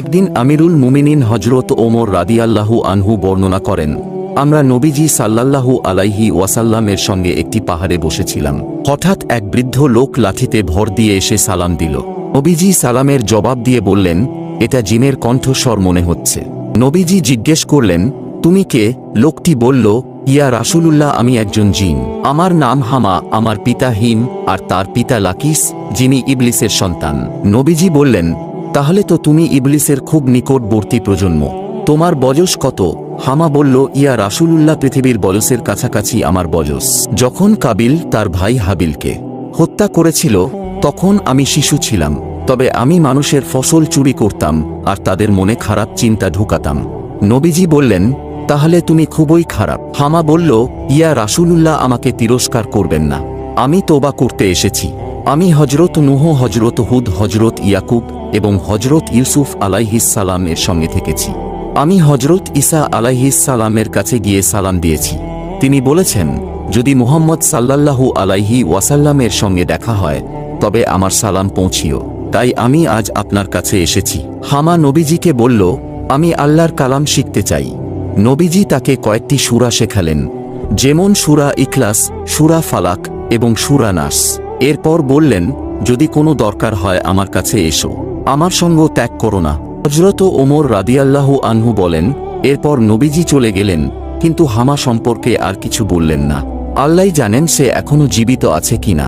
একদিন আমিরুল মুমিনিন হজরত ওমর রাদিয়াল্লাহু আনহু বর্ণনা করেন, আমরা নবীজি সাল্লাল্লাহু আলাইহি ওয়াসাল্লামের সঙ্গে একটি পাহাড়ে বসেছিলাম। হঠাৎ এক বৃদ্ধ লোক লাঠিতে ভর দিয়ে এসে সালাম দিল। নবীজি সালামের জবাব দিয়ে বললেন, এটা জিনের কণ্ঠস্বর মনে হচ্ছে। নবীজি জিজ্ঞেস করলেন, তুমি কে? লোকটি বলল, ইয়া রাসূলুল্লাহ, আমি একজন জিন। আমার নাম হামা, আমার পিতা হিম, আর তার পিতা লাকিস, যিনি ইবলিসের সন্তান। নবীজি বললেন তাহলে তো তুমি ইবলিসের খুব নিকটবর্তী প্রজন্ম। তোমার বয়স কত? হামা বলল, ইয়া রাসূলুল্লাহ, পৃথিবীর বয়সের কাছাকাছি আমার বয়স। যখন কাবিল তার ভাই হাবিলকে হত্যা করেছিল, তখন আমি শিশু ছিলাম। তবে আমি মানুষের ফসল চুরি করতাম, আর তাদের মনে খারাপ চিন্তা ঢুকাতাম। নবীজি বললেন, তাহলে তুমি খুবই খারাপ। হামা বলল, ইয়া রাসূলুল্লাহ, আমাকে তিরস্কার করবেন না। আমি তোবা করতে এসেছি। আমি হজরত নুহ হজরত হুদ হজরত ইয়াকুব এবং হজরত ইউসুফ আলাইহিসালাম এর সঙ্গে থেকেছি। আমি হজরত ঈসা আলাইহিসালামের কাছে গিয়ে সালাম দিয়েছি। তিনি বলেছেন, যদি মুহাম্মদ সাল্লাল্লাহু আলাইহি ওয়াসাল্লামের সঙ্গে দেখা হয়, তবে আমার সালাম পৌঁছিও। তাই আমি আজ আপনার কাছে এসেছি। হামা নবীজিকে বলল, আমি আল্লাহর কালাম শিখতে চাই। নবীজি তাকে কয়েকটি সুরা শেখালেন, যেমন সুরা ইখলাস, সুরা ফালাক এবং সুরা নাস। এরপর বললেন, যদি কোনো দরকার হয় আমার কাছে এসো। আমার সঙ্গ ত্যাগ করো না। হজরত ওমর রাদিয়াল্লাহ আনহু বলেন, এরপর নবীজি চলে গেলেন, কিন্তু হামা সম্পর্কে আর কিছু বললেন না। আল্লাহ জানেন সে এখনও জীবিত আছে কিনা।